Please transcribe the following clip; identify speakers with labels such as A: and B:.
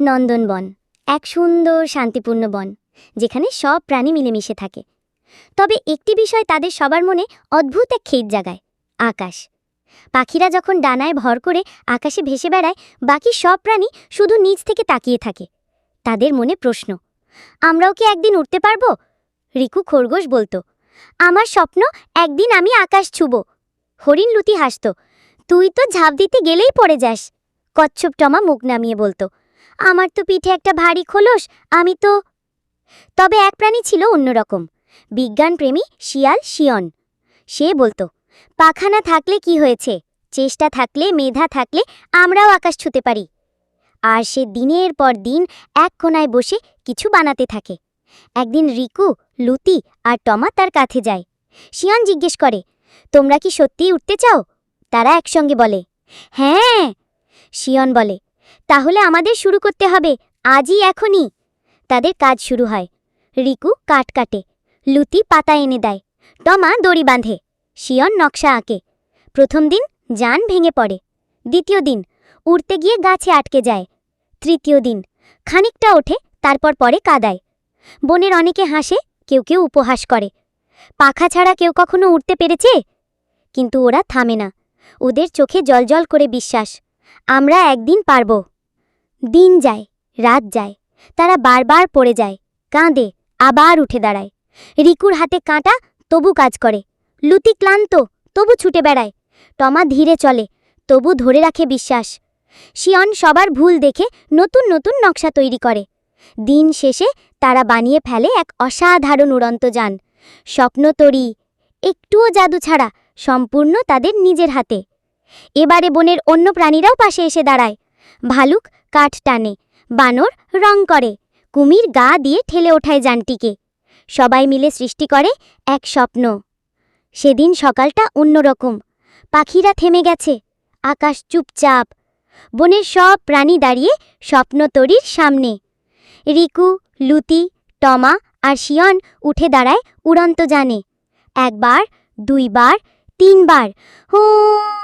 A: নন্দনবন এক সুন্দর শান্তিপূর্ণ বন, যেখানে সব প্রাণী মিলেমিশে থাকে। তবে একটি বিষয় তাদের সবার মনে অদ্ভুত এক খেদ জাগায়, আকাশ। পাখিরা যখন ডানায় ভর করে আকাশে ভেসে বেড়ায়, বাকি সব প্রাণী শুধু নিচ থেকে তাকিয়ে থাকে। তাদের মনে প্রশ্ন, আমরাও কি একদিন উঠতে পারব? রিকু খরগোশ বলতো, আমার স্বপ্ন একদিন আমি আকাশ ছুব। হরিণ লুতি হাসত, তুই তো ঝাঁপ দিতে গেলেই পড়ে যাস। কচ্ছপ টমা মুখ নামিয়ে বলতো আমার তো পিঠে একটা ভারী খোলস, আমি তো। তবে এক প্রাণী ছিল অন্যরকম, বিজ্ঞানপ্রেমী শিয়াল শিয়ন। সে বলতো, পাখানা থাকলে কি হয়েছে? চেষ্টা থাকলে, মেধা থাকলে, আমরাও আকাশ ছুতে পারি। আর সে দিনের পর দিন এক কোনায় বসে কিছু বানাতে থাকে। একদিন রিকু, লুতি আর টমা তার কাছে যায়। শিয়ান জিজ্ঞেস করে, তোমরা কি সত্যিই উঠতে চাও? তারা একসঙ্গে বলে হ্যাঁ। শিয়ন বলে তাহলে আমাদের শুরু করতে হবে আজই এখনই। তাদের কাজ শুরু হয়। রিকু কাঠ কাটে, লুতি পাতা এনে দেয়, টমা দড়ি বাঁধে, শিয়ন নকশা আঁকে। প্রথম দিন যান ভেঙে পড়ে, দ্বিতীয় দিন উড়তে গিয়ে গাছে আটকে যায়, তৃতীয় দিন খানিকটা ওঠে, তারপর পরে কাদায়। বনের অনেকে হাসে, কেউ কেউ উপহাস করে। পাখা ছাড়া কেউ কখনো উঠতে পেরেছে? কিন্তু ওরা থামে না, ওদের চোখে জলজল করে বিশ্বাস। আমরা একদিন পারব। দিন যায়, রাত যায়, তারা বারবার পড়ে যায়, কাঁদে, আবার উঠে দাঁড়ায়। রিকুর হাতে কাঁটা, তবু কাজ করে। লুতি ক্লান্ত, তবু ছুটে বেড়ায়। টমা ধীরে চলে, তবু ধরে রাখে বিশ্বাস। শিয়ন সবার ভুল দেখে নতুন নতুন নকশা তৈরি করে। দিন শেষে তারা বানিয়ে ফেলে এক অসাধারণ উড়ন্ত যান। স্বপ্নতরী একটুও জাদু ছাড়া, সম্পূর্ণ তাদের নিজের হাতে। এবারে বনের অন্য প্রাণীরাও পাশে এসে দাঁড়ায়। ভালুক কাঠ টানে, বানর রং করে, কুমির গা দিয়ে ঠেলে ওঠায় যানটিকে সবাই মিলে সৃষ্টি করে এক স্বপ্ন। সেদিন সকালটা অন্যরকম। পাখিরা থেমে গেছে, আকাশ চুপচাপ। বনের সব প্রাণী দাঁড়িয়ে স্বপ্নতরীর সামনে। রিকু, লুতি, টমা আর শিয়ন উঠে দাঁড়ায় উড়ন্ত জানে। একবার, দুইবার, তিনবার হুঁ